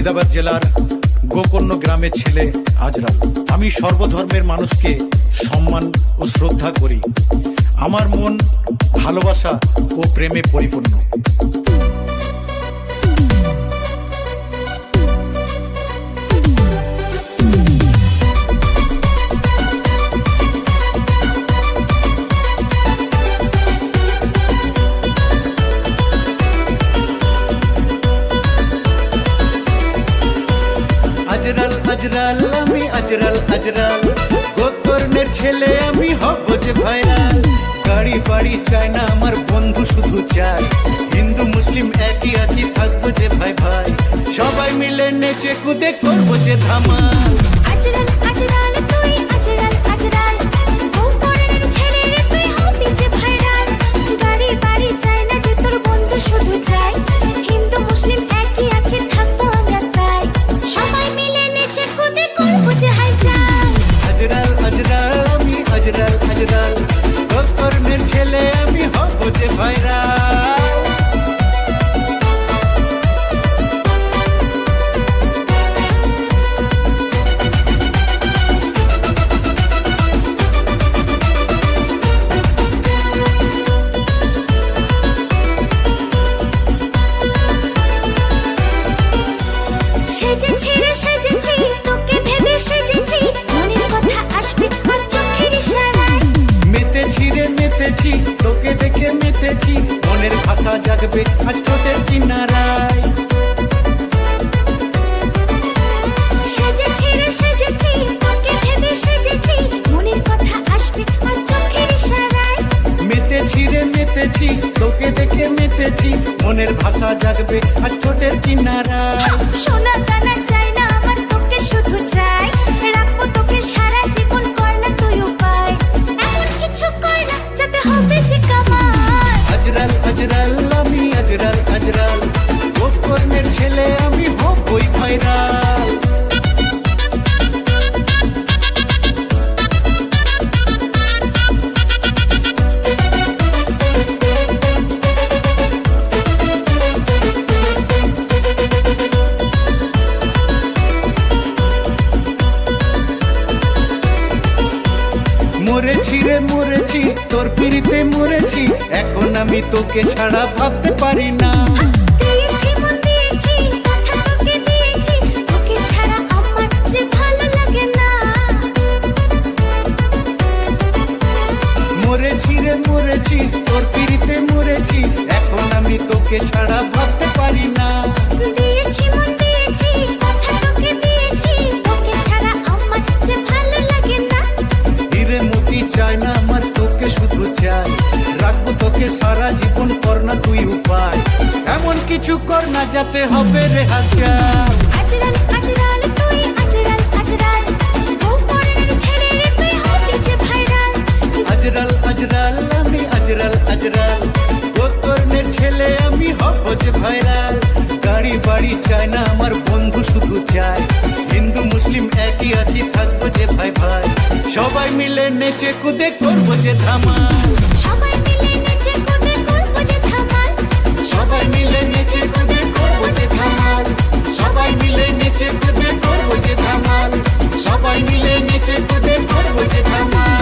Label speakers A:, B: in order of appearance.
A: মুর্শিদাবাদ জেলার গোকর্ণ গ্রামের ছেলে আজরা আমি সর্বধর্মের মানুষকে সম্মান ও শ্রদ্ধা করি। আমার মন ভালোবাসা ও প্রেমে পরিপূর্ণ। আজরাল, আমি আজরাল আজরাল। গোকর্ণের ছেলে, আমি হব যে ভাইরাল। গাড়ি, বাড়ি চাই না আমার বন্ধু, শুধু চাই। হিন্দু, মুসলিম একই আছি থাকব যে ভাই ভাই সবাই মিলে নেচে কুদে করব যে ধামাল।
B: আজরাল
A: ভাষা জাগবে আজ ঠোঁটের কিনারায়
B: সেজেছি রে সেজেছি তোকে ভেবে সেজেছি? মনের কথা আসবে আর চোখের ইশারায়।
A: মেতেছি রে মেতেছি তোকে দেখে মেতেছি মনের ভাষা জাগবে আজ ঠোঁটের কিনারায়।
B: সোনা দানা
A: গোকর্ণের ছেলে, আমি হবই ভাইরাল মরেছি রে, মরেছি, তোর পিড়িতে মরেছি, এখন আমি তোকে ছাড়া ভাবতে পারি না।
B: তোকে ছাড়া
A: ভাবতে পারি না।
B: দিয়েছি মন দিয়েছি কথা তোকে দিয়েছি তোকে ছাড়া আমার যে ভালো লাগে না।
A: হিরে মতি চায় না আমার তোকে শুধু চাই রাখব তোকে সারা জীবন কর না তুই উপায়। এমন কিছু কর না যাতে হবে রে আচরণ
B: আজরাল সবাই মিলে নেচে কুদে করব যে
A: ধামাল। সবাই মিলে নেচে কুদে করব যে ধামাল। সবাই মিলে নেচে কুদে করব যে ধামাল। সবাই মিলে নেচে কুদে করব যে ধামাল। সবাই মিলে নেচে কুদে করব যে ধামাল।